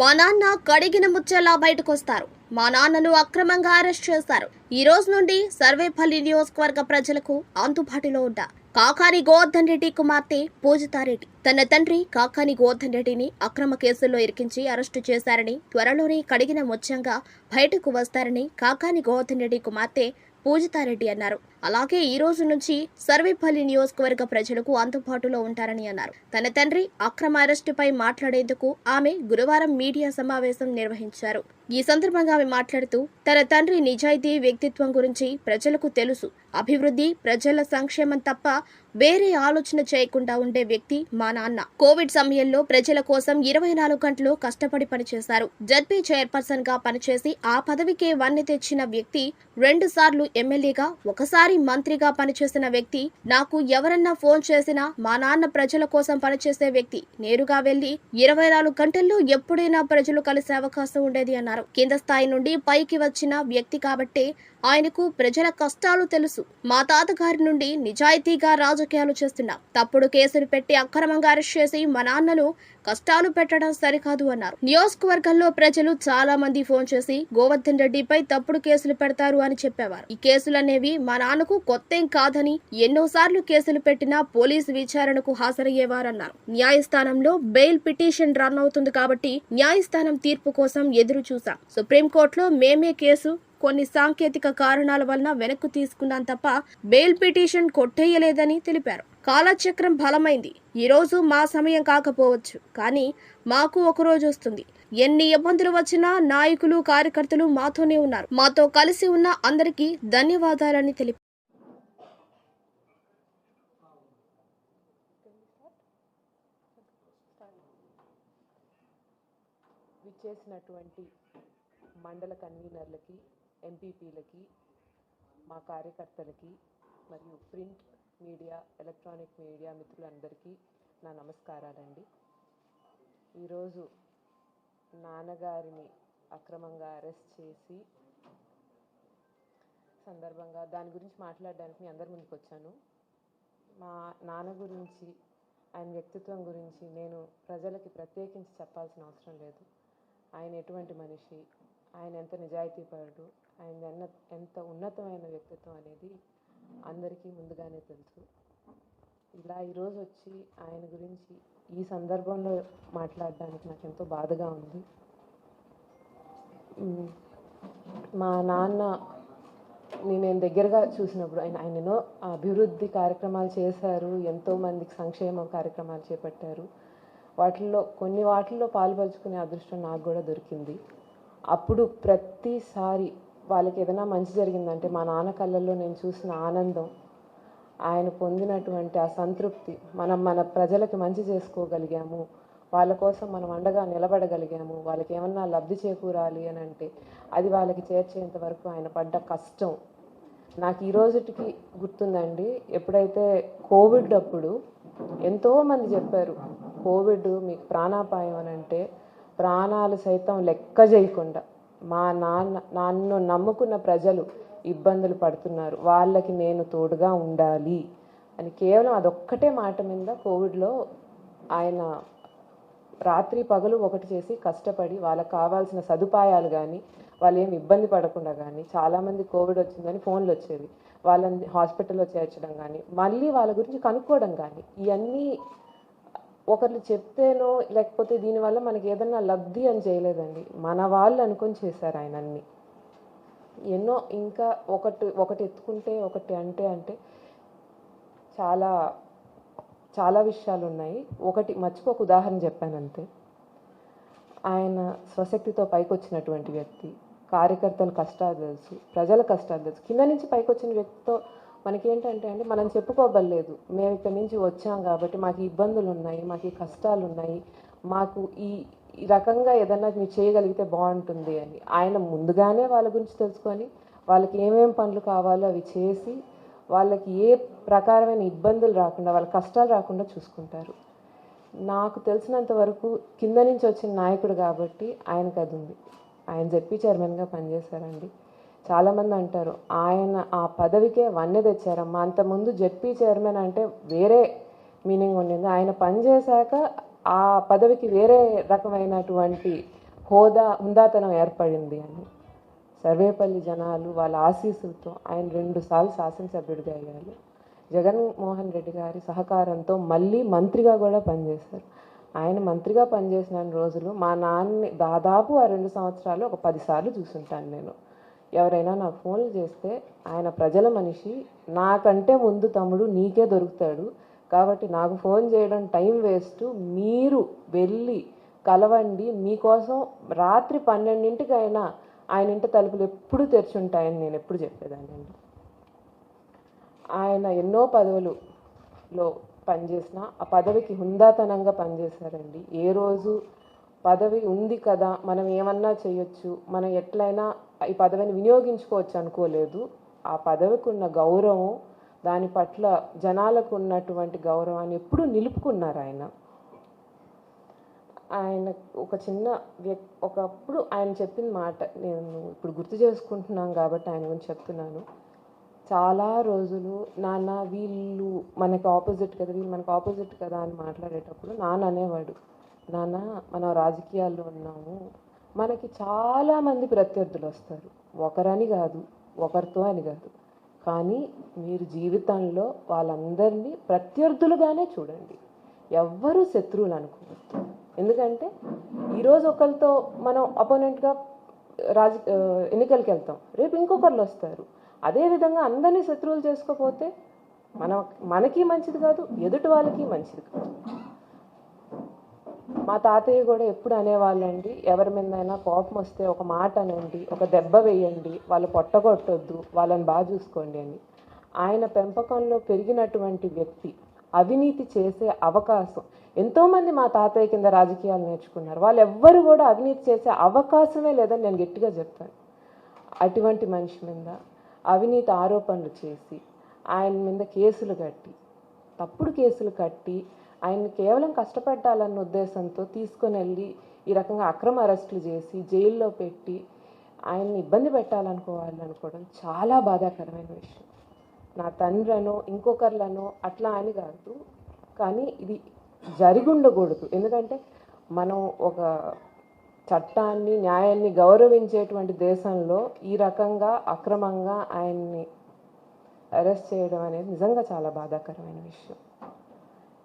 మా నాన్న కడిగిన ముచ్చెలా బయటకొస్తారు. మా నాన్నను అక్రమంగా అరెస్ట్ చేశారు ఈ రోజు నుండి సర్వేపల్లి నియోజకవర్గ ప్రజలకు అందుబాటులో ఉంటా. కాకాని గోవర్ధన్ రెడ్డి కుమార్తె పూజితారెడ్డి. తన తండ్రి కాకాని గోవర్ధన్ రెడ్డిని అక్రమ కేసుల్లో ఇరికించి అరెస్టు చేశారని త్వరలోనే కడిగిన ముచ్చంగా బయటకు వస్తారని కాకాని గోవర్ధన్ రెడ్డి కుమార్తె పూజితారెడ్డి అన్నారు. అలాగే ఈ రోజు నుంచి సర్వేపల్లి నియోజకవర్గ ప్రజలకు అందుబాటులో ఉంటారని అన్నారు. తన తండ్రి అక్రమ అరెస్టుపై మాట్లాడేందుకు ఆమె గురువారం మీడియా సమావేశం నిర్వహించారు. ఈ సందర్భంగా ఆమె మాట్లాడుతూ తన తండ్రి నిజాయితీ వ్యక్తిత్వం గురించి ప్రజలకు తెలుసు. అభివృద్ధి ప్రజల సంక్షేమం తప్ప వేరే ఆలోచన చేయకుండా ఉండే వ్యక్తి మా నాన్న. కోవిడ్ సమయంలో ప్రజల కోసం ఇరవై నాలుగు గంటలు కష్టపడి పనిచేశారు. జడ్పీ చైర్పర్సన్గా పనిచేసి ఆ పదవికే వన్నె తెచ్చిన వ్యక్తి రెండు సార్లు ఎమ్మెల్యేగా ఒకసారి మంత్రిగా పనిచేసిన వ్యక్తి నాకు ఎవరన్నా ఫోన్ చేసినా మా నాన్న ప్రజల కోసం పనిచేసే వ్యక్తి. నేరుగా వెళ్ళి ఇరవై నాలుగు గంటల్లో ఎప్పుడైనా ప్రజలు కలిసే అవకాశం ఉండేది అన్నారు. కింద స్థాయి నుండి పైకి వచ్చిన వ్యక్తి కాబట్టే ఆయనకు ప్రజల కష్టాలు తెలుసు. మా తాతగారి నుండి నిజాయితీగా రాజకీయాలు చేస్తున్నా. తప్పుడు కేసులు పెట్టి అక్రమంగా అరెస్ట్ చేసి మా నాన్నను కష్టాలు పెట్టడం సరికాదు అన్నారు. నియోజకవర్గంలో ప్రజలు చాలా మంది ఫోన్ చేసి గోవర్ధన్ రెడ్డిపై తప్పుడు కేసులు పెడతారు అని చెప్పేవారు. ఈ కేసులనేవి మా నాన్నకు కొత్తేం కాదని ఎన్నోసార్లు కేసులు పెట్టినా పోలీసు విచారణకు హాజరయ్యేవారన్నారు. న్యాయస్థానంలో బెయిల్ పిటిషన్ రన్ అవుతుంది కాబట్టి న్యాయస్థానం తీర్పు కోసం ఎదురు చూశాం. సుప్రీంకోర్టులో మేమే కేసు కొన్ని సాంకేతిక కారణాల వలన వెనక్కు తీసుకున్నాం తప్ప బెయిల్ పిటిషన్ కొట్టేయలేదని తెలిపారు. కాలచక్రం బలమైంది ఈరోజు మా సమయం కాకపోవచ్చు. కానీ మాకు ఒక రోజు వస్తుంది. ఎన్ని ఇబ్బందులు వచ్చినా నాయకులు కార్యకర్తలు మాతోనే ఉన్నారు. మాతో కలిసి ఉన్న అందరికీ ధన్యవాదాలని తెలిపారు విచ్చేసినటువంటి మండల కన్వీనర్లకి ఎంపీపీలకి మా కార్యకర్తలకి మరియు ప్రింట్ మీడియా ఎలక్ట్రానిక్ మీడియా మిత్రులందరికీ నా నమస్కారాలండి. ఈరోజు నాన్నగారిని అక్రమంగా అరెస్ట్ చేసి సందర్భంగా దాని గురించి మాట్లాడడానికి మీ అందరి ముందుకు వచ్చాను. మా నాన్న గురించి ఆయన వ్యక్తిత్వం గురించి నేను ప్రజలకి ప్రత్యేకించి చెప్పాల్సిన అవసరం లేదు. ఆయన ఎటువంటి మనిషి? ఆయన ఎంత నిజాయితీపరుడు? ఆయన ఎన్న ఎంత ఉన్నతమైన వ్యక్తిత్వం అనేది అందరికీ ముందుగానే తెలుసు. ఇలా ఈరోజు వచ్చి ఆయన గురించి ఈ సందర్భంలో మాట్లాడడానికి నాకు ఎంతో బాధగా ఉంది. మా నాన్న నేను దగ్గరగా చూసినప్పుడు ఆయన ఆయన ఎన్నో అభివృద్ధి కార్యక్రమాలు చేశారు ఎంతో మందికి సంక్షేమ కార్యక్రమాలు చేపట్టారు. వాటిల్లో కొన్ని వాటిల్లో పాల్పంచుకునే అదృష్టం నాకు కూడా దొరికింది. అప్పుడు ప్రతిసారి వాళ్ళకి ఏదైనా మంచి జరిగిందంటే మా నాన్న కళ్ళల్లో నేను చూసిన ఆనందం ఆయన పొందినటువంటి ఆ సంతృప్తి మనం మన ప్రజలకు మంచి చేసుకోగలిగాము వాళ్ళ కోసం మనం అండగా నిలబడగలిగాము వాళ్ళకి ఏమన్నా లబ్ధి చేకూరాలి అని అంటే అది వాళ్ళకి చేర్చేంత వరకు ఆయన పడ్డ కష్టం. నాకు ఈ రోజుటికి గుర్తుందండి ఎప్పుడైతే కోవిడ్ అప్పుడు ఎంతోమంది చెప్పారు కోవిడ్ మీకు ప్రాణాపాయం అని అంటే ప్రాణాలు సైతం లెక్క చేయకుండా మా నాన్న నన్ను నమ్ముకున్న ప్రజలు ఇబ్బందులు పడుతున్నారు. వాళ్ళకి నేను తోడుగా ఉండాలి అని కేవలం అదొక్కటే మాట మీద కోవిడ్లో ఆయన రాత్రి పగలు ఒకటి చేసి కష్టపడి వాళ్ళకి కావాల్సిన సదుపాయాలు కానీ వాళ్ళు ఏమి ఇబ్బంది పడకుండా కానీ చాలామంది కోవిడ్ వచ్చిందని ఫోన్లు వచ్చేవి. వాళ్ళని హాస్పిటల్లో చేర్చడం కానీ మళ్ళీ వాళ్ళ గురించి కనుక్కోవడం కానీ ఇవన్నీ ఒకరు చెప్తేనో లేకపోతే దీనివల్ల మనకి ఏదన్నా లబ్ధి అని చేయలేదండి. మన వాళ్ళు అనుకొని చేశారు ఆయన అన్ని ఎన్నో ఇంకా ఒకటి ఒకటి ఎత్తుకుంటే ఒకటి అంటే అంటే చాలా చాలా విషయాలు ఉన్నాయి. ఒకటి మర్చిపోక ఉదాహరణ చెప్పాను అంతే. ఆయన స్వశక్తితో పైకి వచ్చినటువంటి వ్యక్తి కార్యకర్తల కష్టాలు తెలుసు ప్రజల కష్టాలు తెలుసు. కింద నుంచి పైకి వచ్చిన వ్యక్తితో మనకేంటంటే అండి మనం చెప్పుకోబడలేదు. మేము ఇక్కడి నుంచి వచ్చాం కాబట్టి మాకు ఇబ్బందులు ఉన్నాయి మాకు కష్టాలు ఉన్నాయి మాకు ఈ ఈ రకంగా ఏదన్నా మీరు చేయగలిగితే బాగుంటుంది అని. ఆయన ముందుగానే వాళ్ళ గురించి తెలుసుకొని వాళ్ళకి ఏమేం పనులు కావాలో అవి చేసి వాళ్ళకి ఏ ప్రకారమైన ఇబ్బందులు రాకుండా వాళ్ళ కష్టాలు రాకుండా చూసుకుంటారు. నాకు తెలిసినంత వరకు కింద నుంచి వచ్చిన నాయకుడు కాబట్టి ఆయనకు అది ఉంది. ఆయన జెడ్పీ చైర్మన్గా పనిచేశారండి. చాలామంది అంటారు ఆయన ఆ పదవికే వన్నె తెచ్చారమ్మా. అంతకుముందు జెడ్పీ చైర్మన్ అంటే వేరే మీనింగ్ ఉండింది. ఆయన పనిచేశాక ఆ పదవికి వేరే రకమైనటువంటి హోదా హుందాతనం ఏర్పడింది అని. సర్వేపల్లి జనాలు వాళ్ళ ఆశీస్సులతో ఆయన రెండుసార్లు శాసనసభ్యుడిగా అయ్యారు. జగన్మోహన్ రెడ్డి గారి సహకారంతో మళ్ళీ మంత్రిగా కూడా పనిచేశారు. ఆయన మంత్రిగా పనిచేసిన రోజులు మా నాన్నని దాదాపు ఆ రెండు సంవత్సరాలు ఒక పదిసార్లు చూసుంటాను నేను. ఎవరైనా నాకు ఫోన్లు చేస్తే ఆయన ప్రజల మనిషి నాకంటే ముందు తమ్ముడు నీకే దొరుకుతాడు. కాబట్టి నాకు ఫోన్ చేయడం టైం వేస్ట్. మీరు వెళ్ళి కలవండి. మీకోసం రాత్రి పన్నెండింటికైనా ఆయన ఇంటి తలుపులు ఎప్పుడు తెరిచి ఉంటాయని నేను ఎప్పుడు చెప్పేదానండి ఆయన ఎన్నో పదవులలో పనిచేసిన ఆ పదవికి హుందాతనంగా పనిచేశారండి. ఏ రోజు పదవి ఉంది కదా మనం ఏమన్నా చేయొచ్చు. మనం ఎట్లయినా ఈ పదవిని వినియోగించుకోవచ్చు అనుకోలేదు. ఆ పదవికి ఉన్న గౌరవం దాని పట్ల జనాలకు ఉన్నటువంటి గౌరవాన్ని ఎప్పుడూ నిలుపుకున్నారు ఆయన. ఆయన ఒక చిన్న వ్యక్ ఒకప్పుడు ఆయన చెప్పిన మాట నేను ఇప్పుడు గుర్తు చేసుకుంటున్నాను కాబట్టి ఆయన గురించి చెప్తున్నాను. చాలా రోజులు నాన్న వీళ్ళు మనకి ఆపోజిట్ కదా వీళ్ళు మనకు ఆపోజిట్ కదా అని మాట్లాడేటప్పుడు నాన్న అనేవాడు. నాన్న మనం రాజకీయాల్లో ఉన్నాము. మనకి చాలామంది ప్రత్యర్థులు వస్తారు. ఒకరని కాదు ఒకరితో అని కాదు. కానీ మీరు జీవితంలో వాళ్ళందరినీ ప్రత్యర్థులుగానే చూడండి. ఎవ్వరూ శత్రువులు అనుకోవద్దు. ఎందుకంటే ఈరోజు ఒకరితో మనం అపోనెంట్గా రాజ ఎన్నికలకి వెళ్తాం. రేపు ఇంకొకరు వస్తారు. అదేవిధంగా అందరినీ శత్రువులు చేసుకోపోతే మన మనకి మంచిది కాదు ఎదుటి వాళ్ళకి మంచిది కాదు. మా తాతయ్య కూడా ఎప్పుడు అనేవాళ్ళండి ఎవరి మీదైనా కోపం వస్తే ఒక మాట అనండి ఒక దెబ్బ వేయండి వాళ్ళు పొట్టగొట్టొద్దు వాళ్ళని బాగా చూసుకోండి అని. ఆయన పెంపకంలో పెరిగినటువంటి వ్యక్తి అవినీతి చేసే అవకాశం. ఎంతోమంది మా తాతయ్య కింద రాజకీయాలు నేర్చుకున్నారు. వాళ్ళు ఎవ్వరు కూడా అవినీతి చేసే అవకాశమే లేదని నేను గట్టిగా చెప్తాను. అటువంటి మనిషి మీద అవినీతి ఆరోపణలు చేసి ఆయన మీద కేసులు కట్టి తప్పుడు కేసులు కట్టి ఆయన్ని కేవలం కష్టపెట్టాలన్న ఉద్దేశంతో తీసుకుని వెళ్ళి ఈ రకంగా అక్రమ అరెస్టులు చేసి జైల్లో పెట్టి ఆయన్ని ఇబ్బంది పెట్టాలనుకోవాలి అనుకోవడం చాలా బాధాకరమైన విషయం. నా తండ్రనో ఇంకొకర్లనో అట్లా అని కాదు. కానీ ఇది జరిగి ఉండకూడదు ఎందుకంటే మనం ఒక చట్టాన్ని న్యాయాన్ని గౌరవించేటువంటి దేశంలో ఈ రకంగా అక్రమంగా ఆయన్ని అరెస్ట్ చేయడం అనేది నిజంగా చాలా బాధాకరమైన విషయం.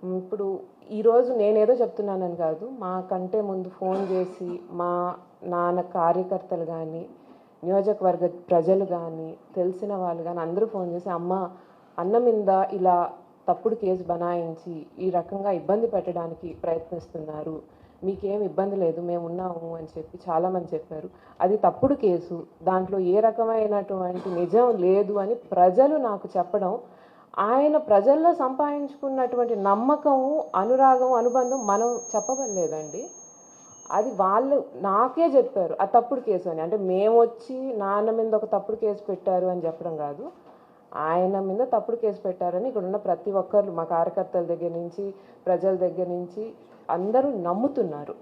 ఇప్పుడు ఈరోజు నేనేదో చెప్తున్నానని కాదు మాకంటే ముందు ఫోన్ చేసి మా నాన్న కార్యకర్తలు కానీ నియోజకవర్గ ప్రజలు కానీ తెలిసిన వాళ్ళు కానీ అందరూ ఫోన్ చేసి అమ్మ అన్న మీద ఇలా తప్పుడు కేసు బనాయించి ఈ రకంగా ఇబ్బంది పెట్టడానికి ప్రయత్నిస్తున్నారు. మీకేం ఇబ్బంది లేదు మేము ఉన్నాము అని చెప్పి చాలామంది చెప్పారు. అది తప్పుడు కేసు దాంట్లో ఏ రకమైనటువంటి నిజం లేదు అని ప్రజలు నాకు చెప్పడం ఆయన ప్రజల్లో సంపాదించుకున్నటువంటి నమ్మకము అనురాగం అనుబంధం మనం చెప్పబడలేదండి. అది వాళ్ళు నాకే చెప్పారు. ఆ తప్పుడు కేసు అని. అంటే మేము వచ్చి నాన్న మీద ఒక తప్పుడు కేసు పెట్టారు అని చెప్పడం కాదు. ఆయన మీద తప్పుడు కేసు పెట్టారని ఇక్కడ ఉన్న ప్రతి ఒక్కరు మా కార్యకర్తల దగ్గర నుంచి ప్రజల దగ్గర నుంచి అందరూ నమ్ముతున్నారు.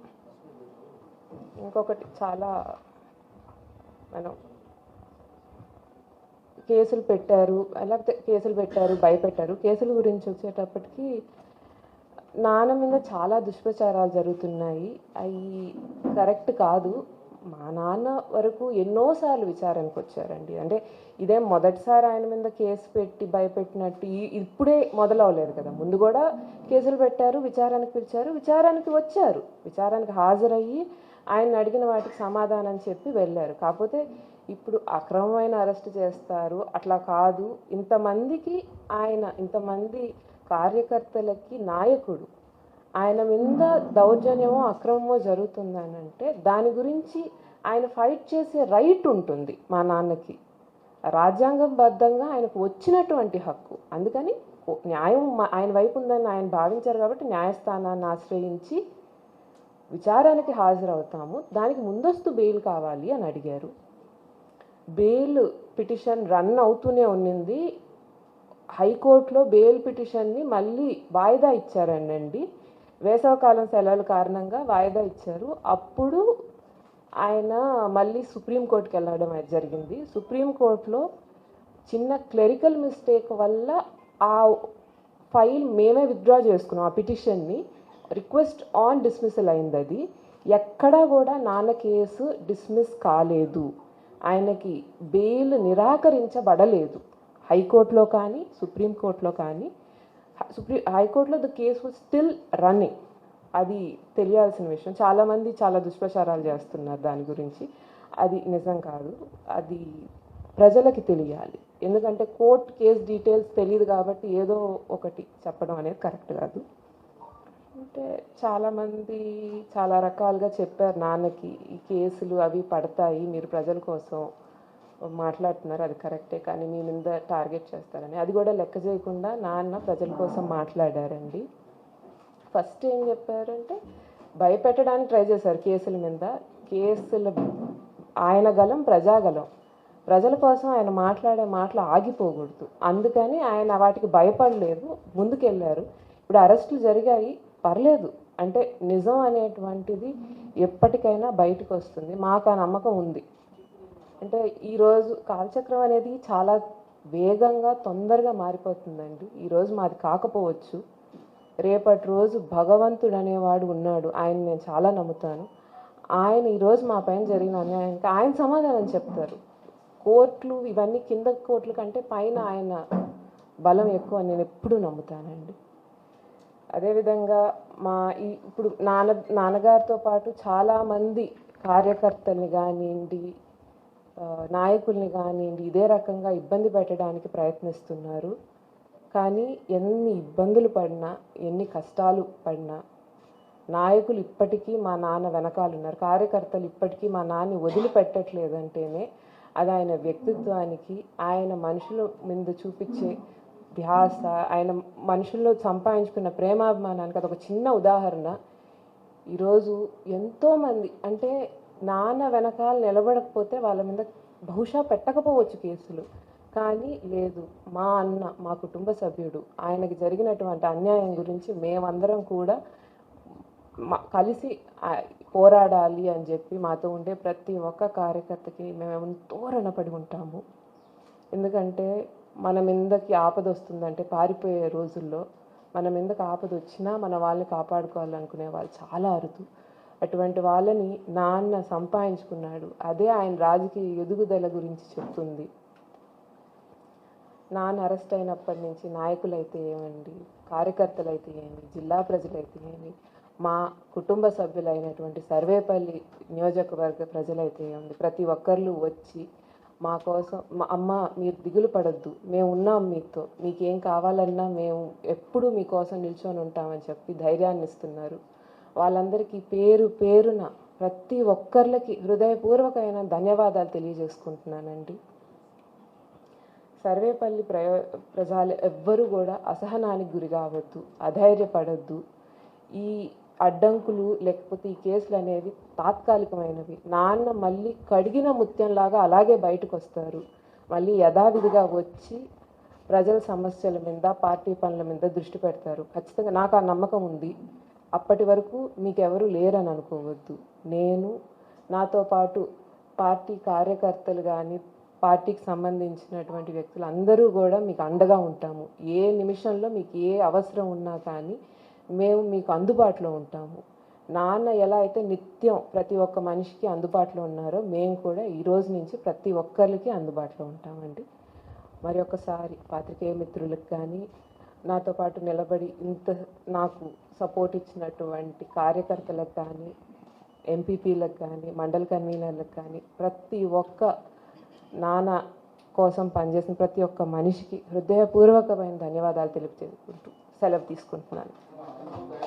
ఇంకొకటి చాలా మనం కేసులు పెట్టారు లేకపోతే కేసులు పెట్టారు భయపెట్టారు. కేసుల గురించి వచ్చేటప్పటికి నాన్న మీద చాలా దుష్ప్రచారాలు జరుగుతున్నాయి. అవి కరెక్ట్ కాదు. మా నాన్న వరకు ఎన్నోసార్లు విచారణకు వచ్చారండి. అంటే ఇదే మొదటిసారి ఆయన మీద కేసు పెట్టి భయపెట్టినట్టు ఇప్పుడే మొదలవలేదు కదా. ముందు కూడా కేసులు పెట్టారు విచారణకు పిలిచారు విచారణకి వచ్చారు. విచారణకు హాజరయ్యి ఆయన అడిగిన వాటికి సమాధానం చెప్పి వెళ్ళారు. కాకపోతే ఇప్పుడు అక్రమమైన అరెస్ట్ చేస్తారు. అట్లా కాదు. ఇంతమందికి ఆయన ఇంతమంది కార్యకర్తలకి నాయకుడు ఆయన మీద దౌర్జన్యమో అక్రమమో జరుగుతుందని అంటే దాని గురించి ఆయన ఫైట్ చేసే రైట్ ఉంటుంది మా నాన్నకి. రాజ్యాంగబద్ధంగా ఆయనకు వచ్చినటువంటి హక్కు. అందుకని న్యాయం మా- ఆయన వైపు ఉందని ఆయన భావించారు కాబట్టి న్యాయస్థానాన్ని ఆశ్రయించి విచారానికి హాజరవుతాము. దానికి ముందస్తు బెయిల్ కావాలి అని అడిగారు. బెయిల్ పిటిషన్ రన్ అవుతూనే ఉన్నింది. హైకోర్టులో బెయిల్ పిటిషన్ని మళ్ళీ వాయిదా ఇచ్చారండి వేసవకాలం సెలవుల కారణంగా వాయిదా ఇచ్చారు. అప్పుడు ఆయన మళ్ళీ సుప్రీంకోర్టుకి వెళ్ళడం అది జరిగింది. సుప్రీంకోర్టులో చిన్న క్లెరికల్ మిస్టేక్ వల్ల ఆ ఫైల్ మేమే విత్డ్రా చేసుకున్నాం ఆ పిటిషన్ని. రిక్వెస్ట్ ఆన్ డిస్మిసల్ అయింది అది. ఎక్కడా కూడా నాన్న కేసు డిస్మిస్ కాలేదు. ఆయనకి బెయిల్ నిరాకరించబడలేదు. హైకోర్టులో కానీ సుప్రీంకోర్టులో కానీ. సుప్రీం హైకోర్టులో the case was still running. అది తెలియాల్సిన విషయం. చాలామంది చాలా దుష్ప్రచారాలు చేస్తున్నారు దాని గురించి. అది నిజం కాదు. అది ప్రజలకి తెలియాలి. ఎందుకంటే కోర్ట్ కేస్ డీటెయిల్స్ తెలియదు కాబట్టి ఏదో ఒకటి చెప్పడం అనేది కరెక్ట్ కాదు. అంటే చాలామంది చాలా రకాలుగా చెప్పారు నాన్నకి ఈ కేసులు అవి పడతాయి మీరు ప్రజల కోసం మాట్లాడుతున్నారు అది కరెక్టే కానీ మీ మీద టార్గెట్ చేస్తారని. అది కూడా లెక్క చేయకుండా నాన్న ప్రజల కోసం మాట్లాడారండి. ఫస్ట్ ఏం చెప్పారంటే భయపెట్టడానికి ట్రై చేశారు కేసుల మీద. కేసుల ఆయన గలం ప్రజాగలం ప్రజల కోసం ఆయన మాట్లాడే మాటలు ఆగిపోకూడదు. అందుకని ఆయన వాటికి భయపడలేదు. ముందుకెళ్ళారు ఇప్పుడు అరెస్టులు జరిగాయి. పర్లేదు. అంటే నిజం అనేటువంటిది ఎప్పటికైనా బయటకు వస్తుంది. మాకు ఆ నమ్మకం ఉంది. అంటే ఈరోజు కాలచక్రం అనేది చాలా వేగంగా తొందరగా మారిపోతుందండి. ఈరోజు మాది కాకపోవచ్చు. రేపటి రోజు భగవంతుడు అనేవాడు ఉన్నాడు. ఆయన నేను చాలా నమ్ముతాను. ఆయన ఈరోజు మా పైన జరిగిన అన్యాయానికి ఆయన సమాధానం చెప్తారు. కోర్టులు ఇవన్నీ కింద కోర్టుల కంటే పైన ఆయన బలం ఎక్కువ అని నేను ఎప్పుడూ నమ్ముతానండి. అదేవిధంగా మా ఈ ఇప్పుడు నాన్న నాన్నగారితో పాటు చాలామంది కార్యకర్తల్ని కానివ్వండి నాయకుల్ని కానివ్వండి ఇదే రకంగా ఇబ్బంది పెట్టడానికి ప్రయత్నిస్తున్నారు. కానీ ఎన్ని ఇబ్బందులు పడినా ఎన్ని కష్టాలు పడినా నాయకులు ఇప్పటికీ మా నాన్న వెనకాల ఉన్నారు. కార్యకర్తలు ఇప్పటికీ మా నాన్ని వదిలిపెట్టట్లేదంటేనే అది ఆయన వ్యక్తిత్వానికి ఆయన మనుషుల మీద చూపించే ధ్యాస ఆయన మనుషుల్లో సంపాదించుకున్న ప్రేమాభిమానానికి అదొక చిన్న ఉదాహరణ. ఈరోజు ఎంతోమంది అంటే నాన్న వెనకాల నిలబడకపోతే వాళ్ళ మీద బహుశా పెట్టకపోవచ్చు కేసులు. కానీ లేదు మా అన్న మా కుటుంబ సభ్యుడు ఆయనకి జరిగినటువంటి అన్యాయం గురించి మేమందరం కూడా మా కలిసి పోరాడాలి అని చెప్పి మాతో ఉండే ప్రతి ఒక్క కార్యకర్తకి మేము ఎంతో రుణపడి ఉంటాము. ఎందుకంటే మన మీదకి ఆపద వస్తుందంటే పారిపోయే రోజుల్లో మన మీదకి ఆపద వచ్చినా మన వాళ్ళని కాపాడుకోవాలనుకునే వాళ్ళు చాలా అరుదు. అటువంటి వాళ్ళని నాన్న సంపాదించుకున్నాడు. అదే ఆయన రాజకీయ ఎదుగుదల గురించి చెప్తుంది. నాన్న అరెస్ట్ అయినప్పటి నుంచి నాయకులైతే ఏమండి? కార్యకర్తలైతే ఏమి? జిల్లా ప్రజలైతే ఏమి? మా కుటుంబ సభ్యులైనటువంటి సర్వేపల్లి నియోజకవర్గ ప్రజలైతే ఏమి ప్రతి ఒక్కళ్ళు వచ్చి మా కోసం మా అమ్మ మీరు దిగులు పడద్దు. మేము ఉన్నాం మీతో. మీకేం కావాలన్నా మేము ఎప్పుడూ మీకోసం నిల్చొని ఉంటామని చెప్పి ధైర్యాన్ని ఇస్తున్నారు. వాళ్ళందరికీ పేరు పేరున ప్రతి ఒక్కరికి హృదయపూర్వకమైన ధన్యవాదాలు తెలియజేసుకుంటున్నానండి. సర్వేపల్లి ప్రయో ప్రజలు ఎవ్వరూ కూడా అసహనానికి గురి కావద్దు అధైర్యపడద్దు. ఈ అడ్డంకులు లేకపోతే ఈ కేసులు అనేవి తాత్కాలికమైనవి. నాన్న మళ్ళీ కడిగిన ముత్యంలాగా అలాగే బయటకు వస్తారు మళ్ళీ యథావిధిగా వచ్చి ప్రజల సమస్యల మీద పార్టీ పనుల మీద దృష్టి పెడతారు. ఖచ్చితంగా నాకు ఆ నమ్మకం ఉంది. అప్పటి వరకు మీకెవరు లేరని అనుకోవద్దు. నేను నాతో పాటు పార్టీ కార్యకర్తలు కానీ పార్టీకి సంబంధించినటువంటి వ్యక్తులు అందరూ కూడా మీకు అండగా ఉంటాము. ఏ నిమిషంలో మీకు ఏ అవసరం ఉన్నా కానీ మేము మీకు అందుబాటులో ఉంటాము. నాన్న ఎలా అయితే నిత్యం ప్రతి ఒక్క మనిషికి అందుబాటులో ఉన్నారో మేము కూడా ఈ రోజు నుంచి ప్రతి ఒక్కరికి అందుబాటులో ఉంటామండి. మరి ఒకసారి పాత్రికేయ మిత్రులకు కానీ నాతో పాటు నిలబడి ఇంత నాకు సపోర్ట్ ఇచ్చినటువంటి కార్యకర్తలకు కానీ ఎంపీపీలకు కానీ మండల కన్వీనర్లకు కానీ ప్రతి ఒక్క నాన్న కోసం పనిచేసిన ప్రతి ఒక్క మనిషికి హృదయపూర్వకమైన ధన్యవాదాలు తెలియజేసుకుంటూ సెలవు తీసుకుంటున్నాను. up there.